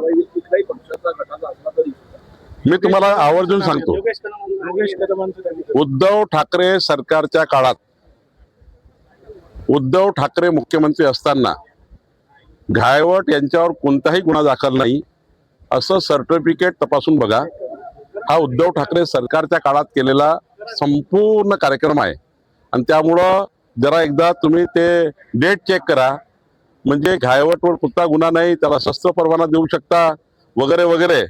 कारवाई होईल कुठल्याही पक्षाचा गटाचा असला तरी मी तुम्हाला आवर्जून सांगतो. उद्धव ठाकरे सरकारच्या काळात उद्धव ठाकरे मुख्यमंत्री असताना घायवट यांच्यावर कोणताही गुन्हा दाखल नाही असं सर्टिफिकेट तपासून बघा. हा उद्धव ठाकरे सरकारच्या काळात केलेला संपूर्ण कार्यक्रम आहे. आणि त्यामुळं जरा एकदा तुम्ही ते डेट चेक करा. म्हणजे घायवटवर कुठला गुन्हा नाही त्याला शस्त्र परवाना देऊ शकता वगैरे वगैरे.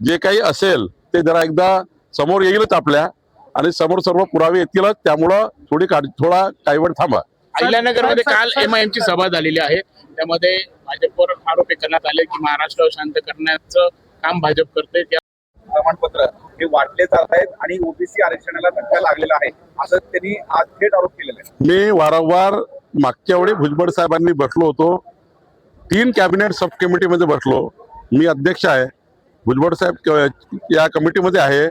जे काही असेल ते जरा एकदा समोर येईलच आपल्या. आणि समोर सर्व पुरावे येतीलच त्यामुळं थोडी काळ थोडा काही वेळ थांबा अहिल्यानगरमध्ये काल एमआयएम ची सभा झालेली आहे. त्यामध्ये भाजपवर आरोप हे करण्यात आले की महाराष्ट्र शांत करण्याचं काम भाजप करते त्या प्रमाणपत्र हे वाटले जात आहेत आणि ओबीसी आरक्षणाला धक्का लागलेला आहे. असं त्यांनी आज थेट आरोप केलेला आहे मी वारंवार मागच्या वेळी भुजबळ साहेबांनी बसलो होतो. तीन कॅबिनेट सब कमिटीमध्ये बसलो. मी अध्यक्ष आहे. भुजबळ साहेब या कमिटीमध्ये आहे.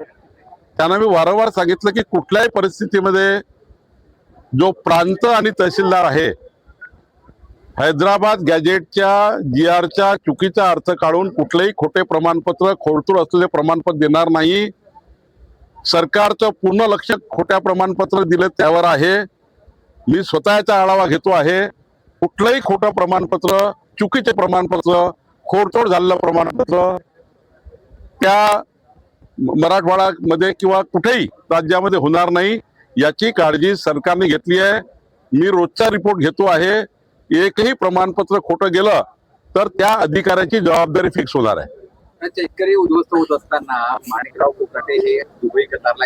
त्यांना मी वारंवार सांगितलं की कुठल्याही परिस्थितीमध्ये जो प्रांत आणि तहसीलदार आहे हैदराबाद गॅजेटच्या जी आरच्या चुकीचा अर्थ काढून कुठलेही खोटे प्रमाणपत्र खोडतूड असलेले प्रमाणपत्र देणार नाही. सरकारचं पूर्ण लक्ष खोट्या प्रमाणपत्र दिलं त्यावर आहे. मी स्वतःचा आढावा घेतो आहे. कुठलंही खोटं प्रमाणपत्र चुकीचे प्रमाणपत्र खोडतोड झालेलं प्रमाणपत्र त्या मराठवाड्यामध्ये किंवा कुठेही राज्यामध्ये होणार नाही याची काळजी सरकारने घेतली आहे. मी रोजचा रिपोर्ट घेतो आहे. एकही प्रमाणपत्र खोटं गेलं तर त्या अधिकाऱ्याची जबाबदारी फिक्स होणार आहे. शेतकरी उद्ध्वस्त होत असताना माणिकराव कोकाटे हे दुबई कतारला